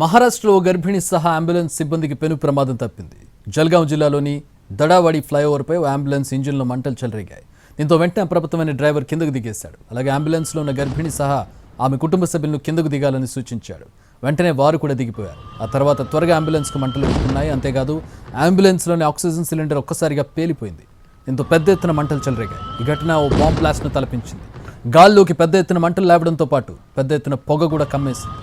మహారాష్ట్రలో ఓ గర్భిణి సహా అంబులెన్స్ సిబ్బందికి పెను ప్రమాదం తప్పింది. జల్గాం జిల్లాలోని దడావాడి ఫ్లైఓవర్పై ఓ అంబులెన్స్ ఇంజిన్లో మంటలు చెలరేగాయి. దీంతో వెంటనే అప్రమత్తమైన డ్రైవర్ కిందకు దిగేశాడు. అలాగే అంబులెన్స్లో ఉన్న గర్భిణి సహా ఆమె కుటుంబ సభ్యులను కిందకు దిగాలని సూచించాడు. వెంటనే వారు కూడా దిగిపోయారు. ఆ తర్వాత త్వరగా అంబులెన్స్కు మంటలు పెట్టుకున్నాయి అంతేకాదు అంబులెన్స్లోని ఆక్సిజన్ సిలిండర్ ఒక్కసారిగా పేలిపోయింది. దీంతో పెద్ద ఎత్తున మంటలు చెలరేగాయి. ఈ ఘటన ఓ బాంబ్ బ్లాస్ట్ను తలపించింది. గాల్లోకి పెద్ద ఎత్తున మంటలు లేవడంతో పాటు పెద్ద ఎత్తున పొగ కూడా కమ్మేసింది.